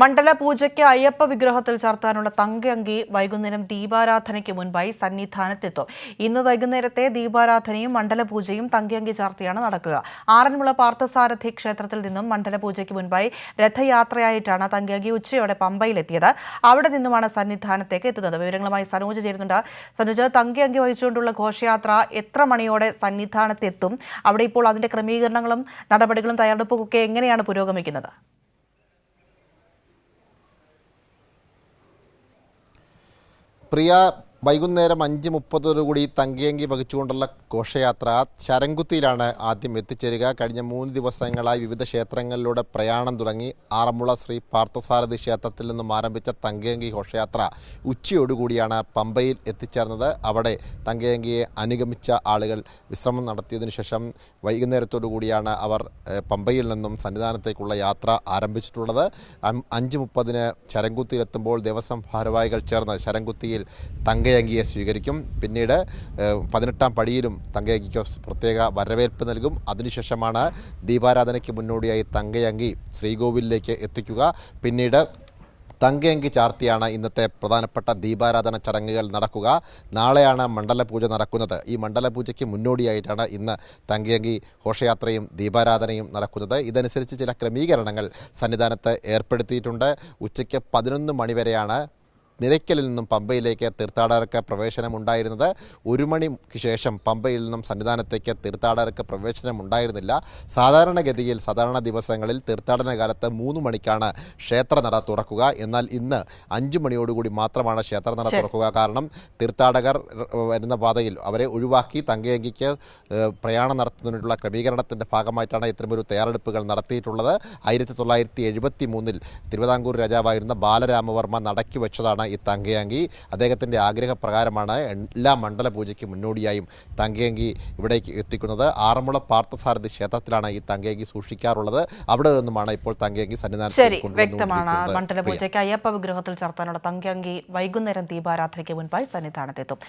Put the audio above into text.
മണ്ഡല പൂജയ്ക്ക് അയ്യപ്പ വിഗ്രഹത്തിൽ ചാർത്താനുള്ള തങ്കയങ്കി വൈകുന്നേരം ദീപാരാധനയ്ക്ക് മുൻപായി സന്നിധാനത്തെത്തും. ഇന്ന് വൈകുന്നേരത്തെ ദീപാരാധനയും മണ്ഡല പൂജയും തങ്കയങ്കി ചാർത്തിയാണ് നടക്കുക. ആറന്മുള പാർത്ഥസാരഥി ക്ഷേത്രത്തിൽ നിന്നും മണ്ഡല പൂജയ്ക്ക് മുൻപായി രഥയാത്രയായിട്ടാണ് തങ്കയങ്കി ഉച്ചയോടെ പമ്പയിലെത്തിയത്. അവിടെ നിന്നുമാണ് സന്നിധാനത്തേക്ക് എത്തുന്നത്. വിവരങ്ങളുമായി സനോജ് ചേരുന്നുണ്ട്. സനോജ് തങ്കയങ്കി വഹിച്ചുകൊണ്ടുള്ള ഘോഷയാത്ര എത്ര മണിയോടെ സന്നിധാനത്തെത്തും? അവിടെ ഇപ്പോൾ അതിന്റെ ക്രമീകരണങ്ങളും നടപടികളും തയ്യാറെടുപ്പും ഒക്കെ എങ്ങനെയാണ് പുരോഗമിക്കുന്നത്? प्रिया വൈകുന്നേരം അഞ്ച് മുപ്പതോടുകൂടി തങ്കിയങ്കി വഹിച്ചുകൊണ്ടുള്ള ഘോഷയാത്ര ശരംകുത്തിയിലാണ് ആദ്യം എത്തിച്ചേരുക. കഴിഞ്ഞ മൂന്ന് ദിവസങ്ങളായി വിവിധ ക്ഷേത്രങ്ങളിലൂടെ പ്രയാണം തുടങ്ങി. ആറന്മുള ശ്രീ പാർത്ഥസാരഥി ക്ഷേത്രത്തിൽ നിന്നും ആരംഭിച്ച തങ്കയങ്കി ഘോഷയാത്ര ഉച്ചയോടുകൂടിയാണ് പമ്പയിൽ എത്തിച്ചേർന്നത്. അവിടെ തങ്കയങ്കിയെ അനുഗമിച്ച ആളുകൾ വിശ്രമം നടത്തിയതിനു ശേഷം വൈകുന്നേരത്തോടു കൂടിയാണ് അവർ പമ്പയിൽ നിന്നും സന്നിധാനത്തേക്കുള്ള യാത്ര ആരംഭിച്ചിട്ടുള്ളത്. അഞ്ച് മുപ്പതിന് ശരംകുത്തിയിലെത്തുമ്പോൾ ദേവസ്വം ഭാരവാഹികൾ ചേർന്ന് ശരംകുത്തിയിൽ തങ്കയങ്കിയെ സ്വീകരിക്കും. പിന്നീട് പതിനെട്ടാം പടിയിലും തങ്കയങ്കിക്ക് പ്രത്യേക വരവേൽപ്പ് നൽകും. അതിനുശേഷമാണ് ദീപാരാധനയ്ക്ക് മുന്നോടിയായി തങ്കയങ്കി ശ്രീകോവിലിലേക്ക് എത്തിക്കുക. പിന്നീട് തങ്കയങ്കി ചാർത്തിയാണ് ഇന്നത്തെ പ്രധാനപ്പെട്ട ദീപാരാധന ചടങ്ങുകൾ നടക്കുക. നാളെയാണ് മണ്ഡലപൂജ നടക്കുന്നത്. ഈ മണ്ഡലപൂജയ്ക്ക് മുന്നോടിയായിട്ടാണ് ഇന്ന് തങ്കയങ്കി ഘോഷയാത്രയും ദീപാരാധനയും നടക്കുന്നത്. ഇതനുസരിച്ച് ചില ക്രമീകരണങ്ങൾ സന്നിധാനത്ത് ഏർപ്പെടുത്തിയിട്ടുണ്ട്. ഉച്ചയ്ക്ക് പതിനൊന്ന് മണിവരെയാണ് നിലയ്ക്കലിൽ നിന്നും പമ്പയിലേക്ക് തീർത്ഥാടകർക്ക് പ്രവേശനമുണ്ടായിരുന്നത്. ഒരു മണിക്ക് ശേഷം പമ്പയിൽ നിന്നും സന്നിധാനത്തേക്ക് തീർത്ഥാടകർക്ക് പ്രവേശനമുണ്ടായിരുന്നില്ല. സാധാരണഗതിയിൽ സാധാരണ ദിവസങ്ങളിൽ തീർത്ഥാടന കാലത്ത് മൂന്ന് മണിക്കാണ് ക്ഷേത്രനട തുറക്കുക. എന്നാൽ ഇന്ന് അഞ്ചു മണിയോടുകൂടി മാത്രമാണ് ക്ഷേത്രനട. തുറക്കുക. കാരണം തീർത്ഥാടകർ വരുന്ന പാതയിൽ അവരെ ഒഴിവാക്കി തങ്കയങ്കിക്ക് പ്രയാണം നടത്തുന്നതിനുള്ള ക്രമീകരണത്തിന്റെ ഭാഗമായിട്ടാണ് ഇത്തരമൊരു തയ്യാറെടുപ്പുകൾ നടത്തിയിട്ടുള്ളത്. ആയിരത്തി തൊള്ളായിരത്തി എഴുപത്തി മൂന്നിൽ തിരുവിതാംകൂർ രാജാവായിരുന്ന ബാലരാമവർമ്മ നടക്കി വെച്ചതാണ് ഈ തങ്കയങ്കി. അദ്ദേഹത്തിന്റെ ആഗ്രഹപ്രകാരമാണ് എല്ലാ മണ്ഡല പൂജയ്ക്ക് മുന്നോടിയായും തങ്കയങ്കി ഇവിടേക്ക് എത്തിക്കുന്നത്. ആറന്മുള പാർത്ഥസാരഥി ക്ഷേത്രത്തിലാണ് ഈ തങ്കയങ്കി സൂക്ഷിക്കാറുള്ളത്. അവിടെ നിന്നുമാണ് ഇപ്പോൾ തങ്കയങ്കി ശരി സന്നിധാനത്തിൽ വ്യക്തമാണ്. മണ്ഡല പൂജയ്ക്ക് അയ്യപ്പ വിഗ്രഹത്തിൽ ചർത്താനുള്ള തങ്കയങ്കി വൈകുന്നേരം ദീപാരാധനയ്ക്ക് മുൻപായി സന്നിധാനത്തെത്തും.